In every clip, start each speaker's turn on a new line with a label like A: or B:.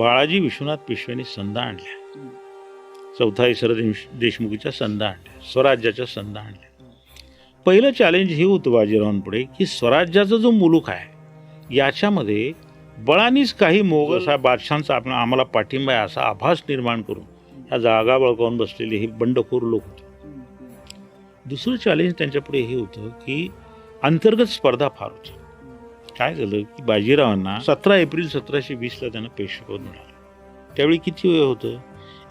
A: बाळाजी विश्वनाथ पेशव्यांनी संधा आणल्या. चौथा इसर देशमुखीच्या संधा आणल्या. स्वराज्याच्या संधा आणल्या. पहिलं चॅलेंज हे होतं बाजीरावांपुढे की स्वराज्याचा जो मुलूक आहे याच्यामध्ये बळानीच काही मोगल असा बादशांचा आपण आम्हाला पाठिंबा आहे असा आभास निर्माण करून ह्या जागा बळकावून बसलेले हे बंडखोर लोक होते. दुसरं चॅलेंज त्यांच्यापुढे हे होतं की अंतर्गत स्पर्धा फार होती. काय झालं की बाजीरावांना सतरा एप्रिल सतराशे वीसला त्यांना पेशवेपद मिळालं त्यावेळी किती वय होतं?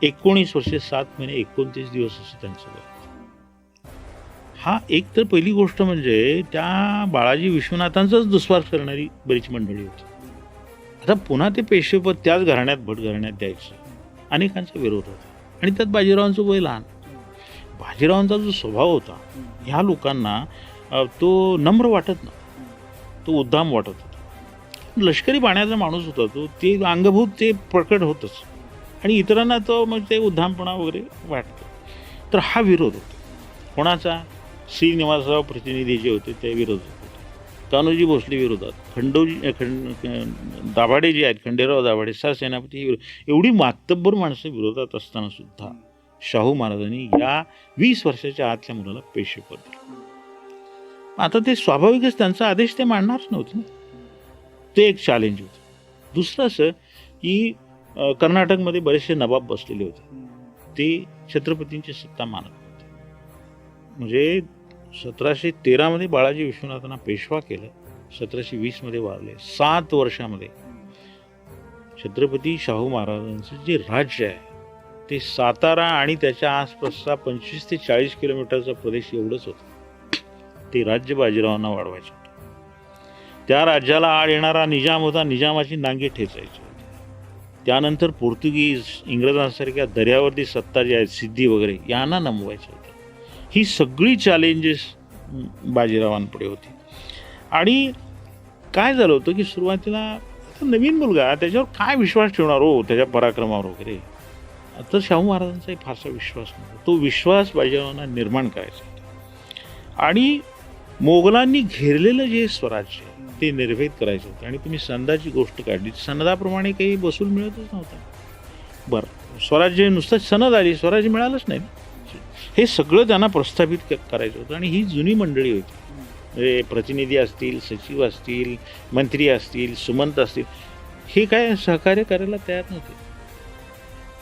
A: एकोणीस वर्षे सात महिने एकोणतीस दिवस असं त्यांचं वय हा एक तर पहिली गोष्ट म्हणजे त्या बाळाजी विश्वनाथांचाच दुस्वार करणारी बरीच मंडळी होती. आता पुन्हा ते पेशवेपद त्याच घराण्यात भट घराण्यात द्यायचं. अनेकांचा विरोध होता. आणि त्यात बाजीरावांचं वय लहान. बाजीरावांचा जो स्वभाव होता ह्या लोकांना तो नम्र वाटत नव्हता. तो उद्दाम वाटत होता. लष्करी पाण्याचा माणूस होता तो ते अंगभूत ते प्रकट होतच. आणि इतरांना तो मग ते उद्दामपणा वगैरे वाटतो. तर हा विरोध होता. कोणाचा? श्रीनिवासराव प्रतिनिधी जे होते ते विरोधात होते. कान्होजी भोसले विरोधात. खंडोजी खंड दाभाडे जे आहेत खंडेराव दाभाडे सहा सेनापती विरोध. एवढी मातब्बर माणसं विरोधात असताना सुद्धा शाहू महाराजांनी या वीस वर्षाच्या आतल्या मुलाला पेशवेपद दिलं आता ते स्वाभाविकच त्यांचा आदेश ते मांडणारच नव्हते ते एक चॅलेंज होतं. दुसरं असं की कर्नाटकमध्ये बरेचसे नवाब बसलेले होते. ते छत्रपतींची सत्ता मानत होते म्हणजे सतराशे तेरामध्ये बाळाजी विश्वनाथांना पेशवा केलं. सतराशे वीसमध्ये वारले. सात वर्षामध्ये. छत्रपती शाहू महाराजांचं जे राज्य आहे ते सातारा आणि त्याच्या आसपासचा पंचवीस ते चाळीस किलोमीटरचा प्रदेश एवढंच होतं. ते राज्य बाजीरावांना वाढवायचं होतं. त्या राज्याला आड येणारा निजाम होता निजामाची नांगी ठेचायची होती. त्यानंतर पोर्तुगीज इंग्रजांसारख्या दर्यावरती सत्ता जी आहेत सिद्धी वगैरे यांना नमवायचं होतं. ही सगळी चॅलेंजेस बाजीरावांपुढे होती. आणि काय झालं होतं की सुरुवातीला नवीन मुलगा त्याच्यावर काय विश्वास ठेवणार? हो त्याच्या पराक्रमावर वगैरे. तर शाहू महाराजांचाही फारसा विश्वास नव्हता. तो विश्वास बाजीरावांना निर्माण करायचा होता. आणि मोगलांनी घेरलेलं जे स्वराज्य ते निर्भेद करायचं होतं. आणि तुम्ही संदाची गोष्ट काढली. सनदाप्रमाणे काही बसून मिळतच नव्हता. बरं स्वराज्य नुसतं सनद आली स्वराज्य मिळालंच नाही. हे सगळं त्यांना प्रस्थापित क- करायचं होतं. आणि ही जुनी मंडळी होती. म्हणजे प्रतिनिधी असतील सचिव असतील मंत्री असतील सुमंत असतील. हे काय सहकार्य करायला तयार नव्हते.